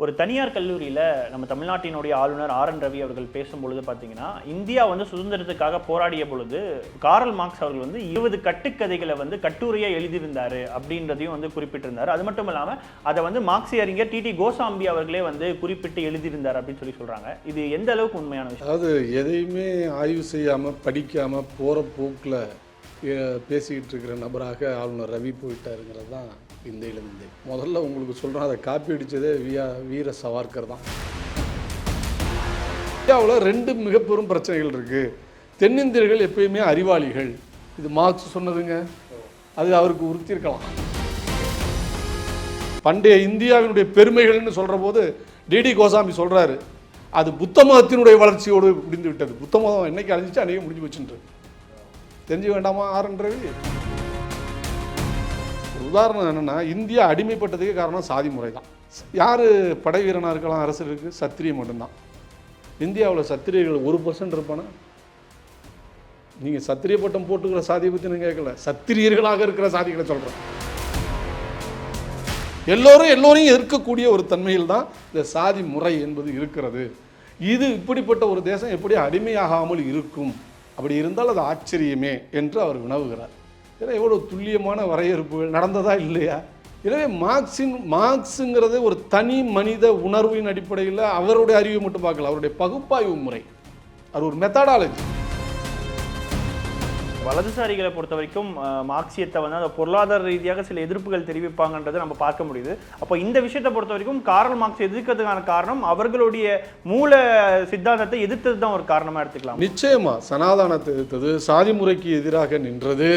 ஒரு தனியார் கல்லூரியில் நம்ம தமிழ்நாட்டினுடைய ஆளுநர் ஆர் என் ரவி அவர்கள் பேசும்பொழுது பார்த்தீங்கன்னா இந்தியா வந்து சுதந்திரத்துக்காக போராடிய பொழுது காரல் மார்க்ஸ் அவர்கள் வந்து இருபது கட்டுக்கதைகளை வந்து கட்டுரையாக எழுதியிருந்தார் அப்படின்றதையும் வந்து குறிப்பிட்டிருந்தார். அது மட்டும் இல்லாமல் அதை வந்து மார்க்சிய அறிஞர் டிடி கோசாம்பி அவர்களே வந்து குறிப்பிட்டு எழுதியிருந்தார் அப்படின்னு சொல்லி சொல்கிறாங்க இது எந்த அளவுக்கு உண்மையான விஷயம்? அதாவது எதையுமே ஆய்வு செய்யாமல் படிக்காமல் போகிற போக்கில் பேசிக்கிட்டு இருக்கிற நபராக ஆளுநர் ரவி போயிட்டாருங்கிறது தான் இந்த இளந்தை முதல்ல உங்களுக்கு சொல்கிறேன் அதை காப்பி அடித்ததே வியா வீர சவார்கர் தான். இந்தியாவில் ரெண்டு மிக பெரும் பிரச்சனைகள் இருக்குது தென்னிந்தியர்கள் எப்பயுமே அறிவாளிகள். இது மார்க்ஸ் சொன்னதுங்க. அது அவருக்கு உறுத்தியிருக்கலாம். பண்டைய இந்தியாவினுடைய பெருமைகள்னு சொல்கிற போது டிடி கோசாமி சொல்கிறாரு அது புத்த மதத்தினுடைய வளர்ச்சியோடு முடிந்து விட்டது புத்த மதம் என்னைக்கு அழிஞ்சிச்சு அன்றைக்கி முடிஞ்சு வச்சுட்டு தெரிஞ்சு வேண்டாமா ஆறுன்றது உதாரணம் என்னென்னா இந்தியா அடிமைப்பட்டதுக்கே காரணம் சாதி முறை தான் யார் படை வீரனாக இருக்கலாம் அரசருக்கு சத்திரிய மட்டும்தான். இந்தியாவில் சத்திரியர்கள் ஒரு பர்சன்ட் இருப்பானா? நீங்கள் சத்திரிய பட்டம் போட்டுக்கிற சாதியை பற்றி நான் கேட்கல. சத்திரியர்களாக இருக்கிற சாதிகளை சொல்கிறேன் எல்லோரும் எல்லோரையும் எதிர்க்கக்கூடிய ஒரு தன்மையில் தான் இந்த சாதி முறை என்பது இருக்கிறது. இது இப்படிப்பட்ட ஒரு தேசம் எப்படி அடிமையாகாமல் இருக்கும்? அப்படி இருந்தால் அது ஆச்சரியமே என்று அவர் வினவுகிறார். ஏன்னா எவ்வளோ துல்லியமான வரையறுப்புகள் நடந்ததா இல்லையா? எனவே மார்க்சின் மார்க்ஸுங்கிறது ஒரு தனி மனித உணர்வின் அடிப்படையில் அவருடைய அறிவை மட்டும் பார்க்கல அவருடைய பகுப்பாய்வு முறை. அது ஒரு மெத்தடாலஜி வலதுசாரிகளை பொறுத்த வரைக்கும் மார்க்சியத்தை வந்து அந்த பொருளாதார ரீதியாக சில எதிர்ப்புகள் தெரிவிப்பாங்கன்றதை நம்ம பார்க்க முடியுது. அப்போ இந்த விஷயத்தை பொறுத்த வரைக்கும் காரல் மார்க்ஸ் எதிர்க்கிறதுக்கான காரணம் அவர்களுடைய மூல சித்தாந்தத்தை எதிர்த்தது தான் ஒரு காரணமா எடுத்துக்கலாம். நிச்சயமா சனாதானத்தை எதிர்த்தது சாதி முறைக்கு எதிராக நின்றது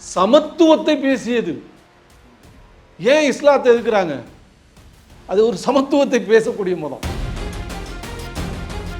சமத்துவத்தை பேசியது. ஏன் இஸ்லாத்தை எதுக்குறாங்க அது ஒரு சமத்துவத்தை பேசக்கூடிய மதம்